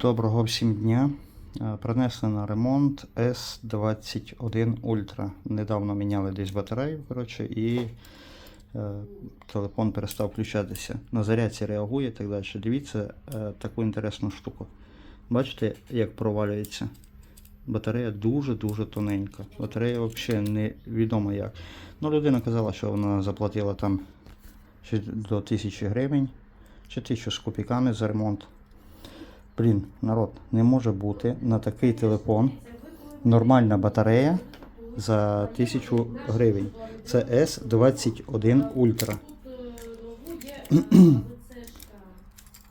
Доброго всім дня. Е, Принесли на ремонт S21 Ultra. Недавно міняли десь батарею, коротше, і е, телефон перестав включатися. На зарядці реагує і так далі. Дивіться е, таку інтересну штуку. Бачите, як провалюється? Батарея дуже-дуже тоненька. Батарея взагалі невідомо як. Ну, людина казала, що вона заплатила там до 1000 гривень, чи 1000 з копійками за ремонт. Блін, народ, не може бути на такий телефон нормальна батарея за 1000 гривень. Це S21 Ultra.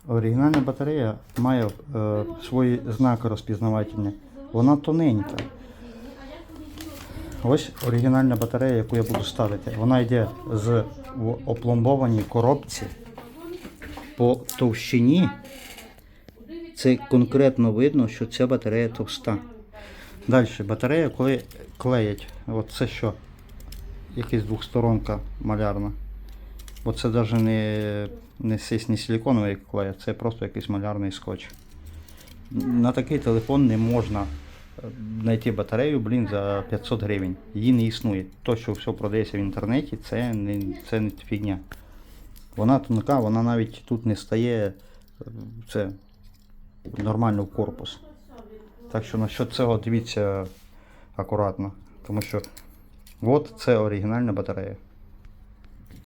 Оригінальна батарея має е, свої знаки розпізнавательні. Вона тоненька. Ось оригінальна батарея, яку я буду ставити. Вона йде з в опломбованій коробці по товщині. Це конкретно видно, що ця батарея товста. Далі, батарея, клеять, от це що? Якась двохсторонка малярна. Бо це навіть не, не, не силиконовий клей, це просто якийсь малярний скотч. На такий телефон не можна е, знайти батарею, блін, за 500 гривень. Її не існує. То, що все продається в інтернеті, це не, це не фігня. Вона тонка, вона навіть тут не стає. е, Це нормально в корпус. Так що насчет цього дивіться акуратно. Тому що от це оригінальна батарея.